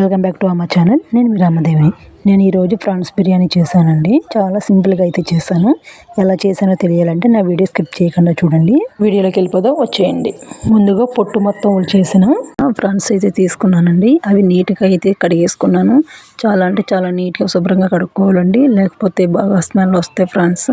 Welcome back to Amma channel. నేను మీ రామదేవిని. నేను ఈరోజు ఫ్రాన్స్ బిర్యానీ చేశానండి. చాలా సింపుల్గా అయితే చేశాను. ఎలా చేశానో తెలియాలంటే నా వీడియో స్కిప్ చేయకుండా చూడండి. వీడియోలోకి వెళ్ళిపోదాం వచ్చేయండి. ముందుగా పొట్టు మొత్తం చేసిన ఫ్రాన్స్ అయితే తీసుకున్నానండి. అవి నీట్గా అయితే కడిగేసుకున్నాను. చాలా అంటే చాలా నీట్గా శుభ్రంగా కడుక్కోవాలండి. లేకపోతే బాగా స్మెల్ వస్తాయి ఫ్రాన్స్.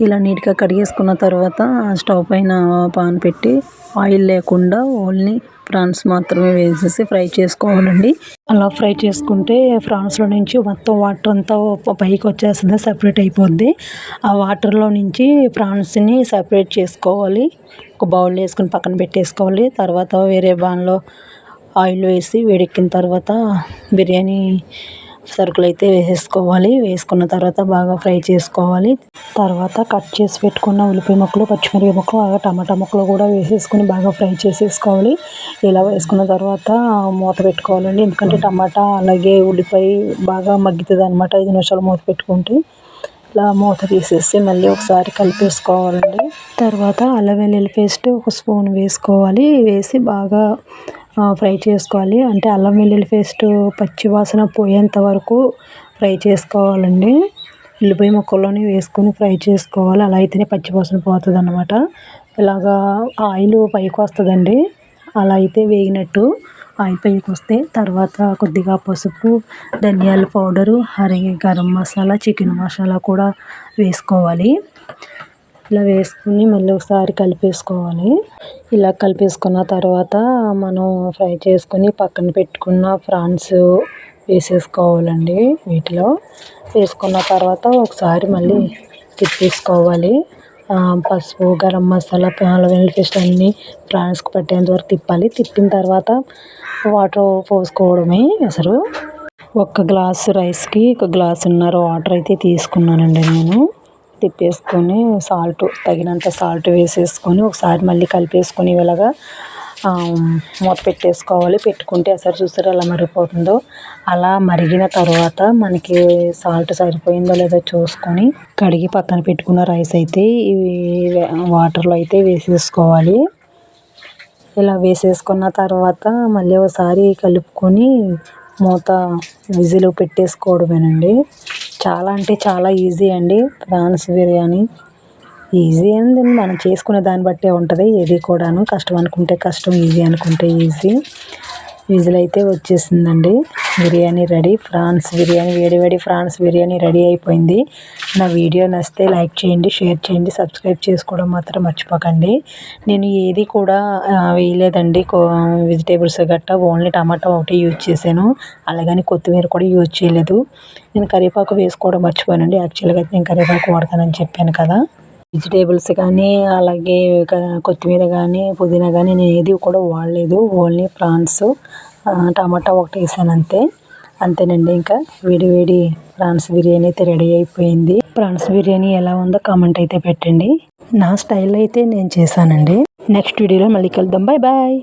ఇలా నీట్గా కడిగేసుకున్న తర్వాత స్టవ్ పైన పాన్ పెట్టి ఆయిల్ లేకుండా ఓన్లీ ప్రాన్స్ మాత్రమే వేసేసి ఫ్రై చేసుకోవాలండి. అలా ఫ్రై చేసుకుంటే ఫ్రాన్స్లో నుంచి మొత్తం వాటర్ అంతా పైకి వచ్చేస్తుంది సపరేట్ అయిపోద్ది. ఆ వాటర్లో నుంచి ప్రాన్స్ని సపరేట్ చేసుకోవాలి. ఒక బౌల్ వేసుకుని పక్కన పెట్టేసుకోవాలి. తర్వాత వేరే బాన్లో ఆయిల్ వేసి వేడెక్కిన తర్వాత బిర్యానీ సరుకులు అయితే వేసేసుకోవాలి. వేసుకున్న తర్వాత బాగా ఫ్రై చేసుకోవాలి. తర్వాత కట్ చేసి పెట్టుకున్న ఉల్లిపాయ ముక్కలు పచ్చిమిరపకాయ ముక్కలు అలాగే టమాటా ముక్కలు కూడా వేసేసుకొని బాగా ఫ్రై చేసేసుకోవాలి. ఇలా వేసుకున్న తర్వాత మూత పెట్టుకోవాలండి. ఎందుకంటే టమాటా అలాగే ఉల్లిపాయ బాగా మగ్గుతుంది అనమాట ఐదు నిమిషాలు మూత పెట్టుకుంటే ఇలా మూత తీసేసి మళ్ళీ ఒకసారి కలిపేసుకోవాలండి. తర్వాత అల్లం వెల్లుల్లి పేస్ట్ ఒక స్పూన్ వేసుకోవాలి. వేసి బాగా ఫ్రై చేసుకోవాలి. అంటే అల్లం వెల్లుల్లి పేస్ట్ పచ్చివాసన పోయేంత వరకు ఫ్రై చేసుకోవాలండి. ఉల్లిపాయ ముక్కల్లోనే వేసుకొని ఫ్రై చేసుకోవాలి. అలా అయితేనే పచ్చివాసన పోతుంది అనమాట ఇలాగా ఆయిల్ పైకి వస్తుందండి. అలా అయితే వేగినట్టు ఆయిల్ పైకి వస్తే తర్వాత కొద్దిగా పసుపు ధనియాల పౌడరు అలాగే గరం మసాలా చికెన్ మసాలా కూడా వేసుకోవాలి. ఇలా వేసుకుని మళ్ళీ ఒకసారి కలిపేసుకోవాలి. ఇలా కలిపేసుకున్న తర్వాత మనం ఫ్రై చేసుకుని పక్కన పెట్టుకున్న ప్రాన్స్ వేసేసుకోవాలండి వీటిలో. వేసుకున్న తర్వాత ఒకసారి మళ్ళీ తిప్పేసుకోవాలి. పసుపు గరం మసాలా అల్లం వెల్లుల్లి పేస్ట్ అన్నీ ప్రాన్స్కి పట్టేంత వరకు తిప్పాలి. తిప్పిన తర్వాత వాటర్ పోసుకోవడమే అసలు. ఒక గ్లాసు రైస్కి ఒక గ్లాసున్నర వాటర్ అయితే తీసుకున్నానండి నేను. తిప్పేసుకొని సాల్ట్ తగినంత సాల్ట్ వేసేసుకొని ఒకసారి మళ్ళీ కలిపేసుకొని ఇలాగా మూత పెట్టేసుకోవాలి. పెట్టుకుంటే ఎసరు చూసారు అలా మరిగిపోతుందో. అలా మరిగిన తర్వాత మనకి సాల్ట్ సరిపోయిందో లేదో చూసుకొని కడిగి పక్కన పెట్టుకున్న రైస్ అయితే ఇవి వాటర్లో అయితే వేసేసుకోవాలి. ఇలా వేసేసుకున్న తర్వాత మళ్ళీ ఒకసారి కలుపుకొని మూత విజిల్ పెట్టేసుకోవడమేనండి. చాలా అంటే చాలా ఈజీ అండి. ప్రాన్స్ బిర్యానీ. ఈజీ అండి. మనం చేసుకునే దాన్ని బట్టే ఉంటుంది. ఏది కూడాను కష్టం అనుకుంటే కష్టం ఈజీ అనుకుంటే ఈజీ విజిల్ అయితే వచ్చేసిందండి. బిర్యానీ రెడీ. ఫ్రాన్స్ బిర్యానీ వేడివేడి ఫ్రాన్స్ బిర్యానీ రెడీ అయిపోయింది. నా వీడియో నచ్చితే లైక్ చేయండి షేర్ చేయండి సబ్స్క్రైబ్ చేసుకోవడం మాత్రం మర్చిపోకండి. నేను ఏది కూడా వేయలేదండి. వెజిటేబుల్స్ గట్టా ఓన్లీ టమాటా ఒకటి యూజ్ చేశాను. అలాగని కొత్తిమీర కూడా యూజ్ చేయలేదు. నేను కరివేపాకు వేసుకోవడం మర్చిపోయానండి. యాక్చువల్గా అయితే నేను కరివేపాకు వాడతానని చెప్పాను కదా. వెజిటేబుల్స్ కానీ అలాగే కొత్తిమీర కానీ పుదీనా కానీ నేను ఏది కూడా వాడలేదు. ఓన్లీ ప్రాన్స్ టమాటా ఒకటి వేసాను అంతే. అంతేనండి ఇంకా. వేడి వేడి ప్రాన్స్ బిర్యానీ అయితే రెడీ అయిపోయింది. ప్రాన్స్ బిర్యానీ ఎలా ఉందో కామెంట్ అయితే పెట్టండి. నా స్టైల్ అయితే నేను చేశానండి. నెక్స్ట్ వీడియోలో మళ్ళీ కలుద్దాం. Bye bye.